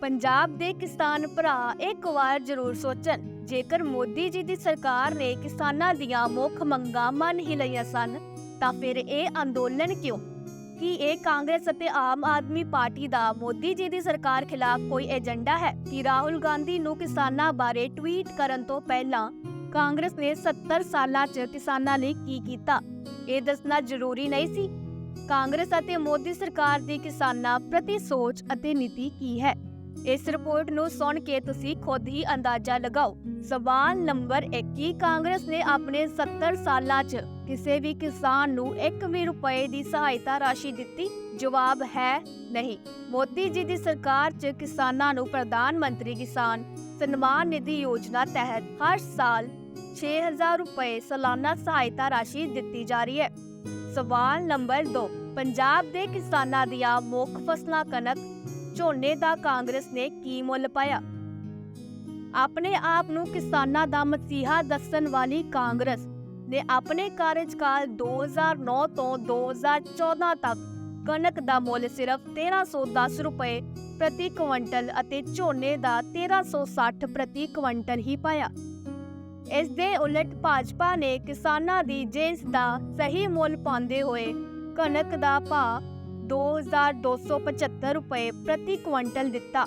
ਪੰਜਾਬ ਦੇ ਕਿਸਾਨ ਭਰਾ ਇੱਕ ਵਾਰ ਜ਼ਰੂਰ ਸੋਚਣ, ਜੇਕਰ ਮੋਦੀ ਜੀ ਦੀ ਸਰਕਾਰ ਨੇ ਕਿਸਾਨਾਂ ਦੀਆਂ ਮੁੱਖ ਮੰਗਾਂ ਮੰਨ ਹੀ ਲਈਆਂ ਸਨ, ਤਾਂ ਫਿਰ ਇਹ ਅੰਦੋਲਨ ਕਿਉਂ? ਕੀ ਇਹ ਕਾਂਗਰਸ ਅਤੇ ਆਮ ਆਦਮੀ ਪਾਰਟੀ ਦਾ ਮੋਦੀ ਜੀ ਦੀ ਸਰਕਾਰ ਖਿਲਾਫ ਕੋਈ ਏਜੰਡਾ ਹੈ? ਕਿ ਰਾਹੁਲ ਗਾਂਧੀ ਨੂੰ ਕਿਸਾਨਾਂ ਬਾਰੇ ਟਵੀਟ ਕਰਨ ਤੋਂ ਪਹਿਲਾਂ ਕਾਂਗਰਸ ਨੇ 70 ਸਾਲਾਂ 'ਚ ਕਿਸਾਨਾਂ ਲਈ ਕੀ ਕੀਤਾ? ਇਹ ਦੱਸਣਾ ਜ਼ਰੂਰੀ ਨਹੀਂ ਸੀ। ਕਾਂਗਰਸ ਅਤੇ ਮੋਦੀ ਸਰਕਾਰ ਦੀ ਕਿਸਾਨਾਂ ਪ੍ਰਤੀ ਸੋਚ ਅਤੇ ਨੀਤੀ ਕੀ ਹੈ? ਇਸ ਰਿਪੋਰਟ ਨੂੰ ਸੁਣ ਕੇ ਤੁਸੀਂ ਖੁਦ ਹੀ ਅੰਦਾਜ਼ਾ ਲਗਾਓ। ਸਵਾਲ ਨੰਬਰ 21 ਕਾਂਗਰਸ ਨੇ ਆਪਣੇ 70 ਸਾਲਾਂ 'ਚ ਕਿਸੇ ਵੀ ਕਿਸਾਨ ਨੂੰ 1 ਵੀ ਰੁਪਏ ਦੀ ਸਹਾਇਤਾ ਰਾਸ਼ੀ ਦਿੱਤੀ? ਜਵਾਬ ਹੈ ਨਹੀਂ। ਮੋਦੀ ਜੀ ਦੀ ਸਰਕਾਰ 'ਚ ਕਿਸਾਨਾਂ ਨੂੰ ਪ੍ਰਧਾਨ ਮੰਤਰੀ ਕਿਸਾਨ ਸਨਮਾਨ ਨਿਧੀ ਯੋਜਨਾ ਤਹਿਤ ਹਰ ਸਾਲ 6000 ਰੁਪਏ ਸਾਲਾਨਾ ਸਹਾਇਤਾ ਰਾਸ਼ੀ ਦਿੱਤੀ ਜਾ ਰਹੀ ਹੈ। ਸਵਾਲ ਨੰਬਰ 2 ਪੰਜਾਬ ਦੇ ਕਿਸਾਨਾਂ ਦੀਆਂ ਮੁੱਖ ਫਸਲਾਂ ਕਣਕ ਝੋਨੇ ਦਾ ਕਾਂਗਰਸ ਨੇ ਕੀ ਮੁੱਲ ਪਾਇਆ? ਆਪਣੇ ਆਪ ਨੂੰ ਕਿਸਾਨਾਂ ਦਾ ਮਸੀਹਾ ਦੱਸਣ ਵਾਲੀ ਕਾਂਗਰਸ ਨੇ ਆਪਣੇ ਕਾਰਜਕਾਲ 2009 ਤੋਂ 2014 ਤੱਕ ਕਣਕ ਦਾ ਮੁੱਲ ਸਿਰਫ 1310 ਰੁਪਏ ਪ੍ਰਤੀ ਕੁਇੰਟਲ ਅਤੇ ਝੋਨੇ ਦਾ 1360 ਪ੍ਰਤੀ ਕੁਇੰਟਲ ਹੀ ਪਾਇਆ। ਇਸ ਦੇ ਉਲਟ ਭਾਜਪਾ ਨੇ ਕਿਸਾਨਾਂ ਦੀ ਜੇਸ ਦਾ ਸਹੀ ਮੁੱਲ ਪਾਉਂਦੇ ਹੋਏ ਕਣਕ ਦਾ ਭਾਅ 2275 ਰੁਪਏ ਪ੍ਰਤੀ ਕੁਇੰਟਲ ਦਿੱਤਾ।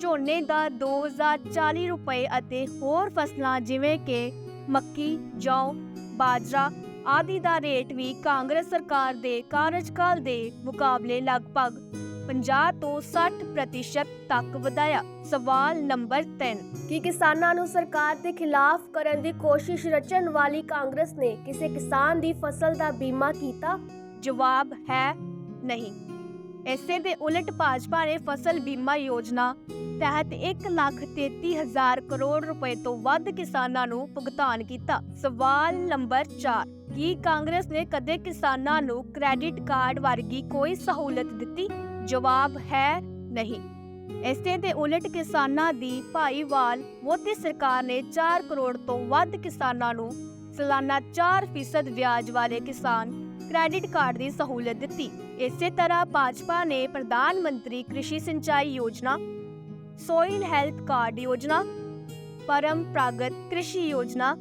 ਝੋਨੇ ਦਾ 2040 ਰੁਪਏ ਅਤੇ ਹੋਰ ਫਸਲਾਂ ਜਿਵੇਂ ਕਿ ਮੱਕੀ ਜੌਂ ਬਾਜਰਾ ਆਦਿ ਦਾ ਰੇਟ ਵੀ ਕਾਂਗਰਸ ਸਰਕਾਰ ਦੇ ਕਾਰਜਕਾਲ ਦੇ ਮੁਕਾਬਲੇ ਲਗਭਗ 50 ਤੋਂ 60% ਪ੍ਰਤੀਸ਼ਤ ਤੱਕ ਵਧਾਇਆ। ਸਵਾਲ ਨੰਬਰ 3 ਕਿ ਕਿਸਾਨਾਂ ਨੂੰ ਸਰਕਾਰ ਦੇ ਖਿਲਾਫ ਕਰਨ ਦੀ ਕੋਸ਼ਿਸ਼ ਰਚਣ ਵਾਲੀ ਕਾਂਗਰਸ ਨੇ ਕਿਸੇ ਕਿਸਾਨ ਦੀ ਫਸਲ ਦਾ ਬੀਮਾ ਕੀਤਾ? ਜਵਾਬ ਹੈ ਨਹੀਂ। ਇਸੇ ਦੇ ਉਲਟ ਭਾਜਪਾ ਨੇ ਫਸਲ ਬੀਮਾ ਯੋਜਨਾ ਤਹਿਤ 1,33,000 ਕਰੋੜ ਰੁਪਏ ਤੋਂ ਵੱਧ ਕਿਸਾਨਾਂ ਨੂੰ ਭੁਗਤਾਨ ਕੀਤਾ। ਸਵਾਲ ਨੰਬਰ 4 ਕੀ ਕਾਂਗਰਸ ਨੇ ਕਦੇ ਕਿਸਾਨਾਂ ਨੂੰ ਕ੍ਰੈਡਿਟ ਕਾਰਡ ਵਰਗੀ ਕੋਈ ਸਹੂਲਤ ਦਿੱਤੀ? ਜਵਾਬ ਹੈ ਨਹੀਂ। ਇਸੇ ਦੇ ਉਲਟ ਕਿਸਾਨਾਂ ਦੀ ਭਾਈਵਾਲ ਮੋਦੀ ਸਰਕਾਰ ਨੇ 4 ਕਰੋੜ ਤੋਂ ਵੱਧ ਕਿਸਾਨਾਂ ਨੂੰ ਸਾਲਾਨਾ 4% ਵਿਆਜ ਵਾਲੇ ਕਿਸਾਨ ਕ੍ਰੈਡਿਟ ਕਾਰਡ ਦੀ ਸਹੂਲਤ ਦਿੱਤੀ। ਇਸੇ ਤਰ੍ਹਾਂ ਭਾਜਪਾ ਨੇ ਪ੍ਰਧਾਨ ਮੰਤਰੀ ਕ੍ਰਿਸ਼ੀ ਸਿੰਚਾਈ ਯੋਜਨਾ, ਸੋਇਲ ਹੈਲਥ ਕਾਰਡ ਯੋਜਨਾ ਪਰੰਪਰਾਗਤ ਕ੍ਰਿਸ਼ੀ ਯੋਜਨਾ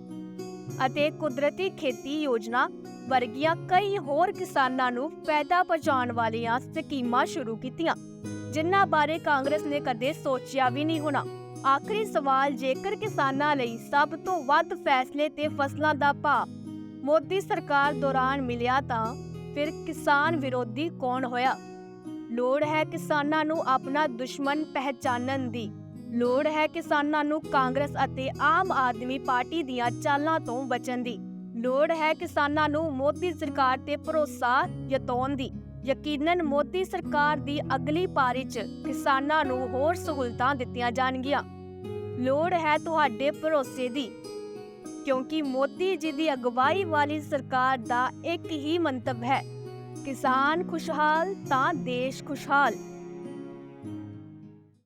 ਅਤੇ ਕੁਦਰਤੀ ਖੇਤੀ ਯੋਜਨਾ ਵਰਗੀਆਂ ਕਈ ਹੋਰ ਕਿਸਾਨਾਂ ਨੂੰ ਫਾਇਦਾ ਪਹੁੰਚਾਉਣ ਵਾਲੀਆਂ ਸਕੀਮਾਂ ਸ਼ੁਰੂ ਕੀਤੀਆਂ, ਜਿਨ੍ਹਾਂ ਬਾਰੇ ਕਾਂਗਰਸ ਨੇ ਕਦੇ ਸੋਚਿਆ ਵੀ ਨਹੀਂ ਹੋਣਾ। ਆਖਰੀ ਸਵਾਲ ਜੇਕਰ ਕਿਸਾਨਾਂ ਲਈ ਸਭ ਤੋਂ ਵੱਧ ਫੈਸਲੇ ਤੇ ਫਸਲਾਂ ਦਾ ਭਾਅ ਮੋਦੀ ਸਰਕਾਰ ਦੌਰਾਨ ਮਿਲਿਆ ਤਾਂ ਫਿਰ ਕਿਸਾਨ ਵਿਰੋਧੀ ਕੌਣ ਹੋਇਆ? ਲੋੜ ਹੈ ਕਿਸਾਨਾਂ ਨੂੰ ਆਪਣਾ ਦੁਸ਼ਮਣ ਪਹਿਚਾਨਣ ਦੀ। ਲੋੜ ਹੈ ਕਿਸਾਨਾਂ ਨੂੰ ਕਾਂਗਰਸ ਅਤੇ ਆਮ ਆਦਮੀ ਪਾਰਟੀ ਦੀਆਂ ਚਾਲਾਂ ਤੋਂ ਬਚਣ ਦੀ। ਲੋੜ ਹੈ ਕਿਸਾਨਾਂ ਨੂੰ ਮੋਦੀ ਸਰਕਾਰ ਤੇ ਭਰੋਸਾ ਜਤਾਉਣ ਦੀ। ਯਕੀਨਨ ਮੋਦੀ ਸਰਕਾਰ ਦੀ ਅਗਲੀ ਪਾਰੀ 'ਚ ਕਿਸਾਨਾਂ ਨੂੰ ਹੋਰ ਸਹੂਲਤਾਂ ਦਿੱਤੀਆਂ ਜਾਣਗੀਆਂ। ਲੋੜ ਹੈ ਤੁਹਾਡੇ ਭਰੋਸੇ ਦੀ। ਕਿਉਂਕਿ ਮੋਦੀ ਜੀ ਦੀ ਅਗਵਾਈ ਵਾਲੀ ਸਰਕਾਰ ਦਾ ਇੱਕ ਹੀ ਮੰਤਵ ਹੈ। ਕਿਸਾਨ ਖੁਸ਼ਹਾਲ ਤਾਂ ਦੇਸ਼ ਖੁਸ਼ਹਾਲ।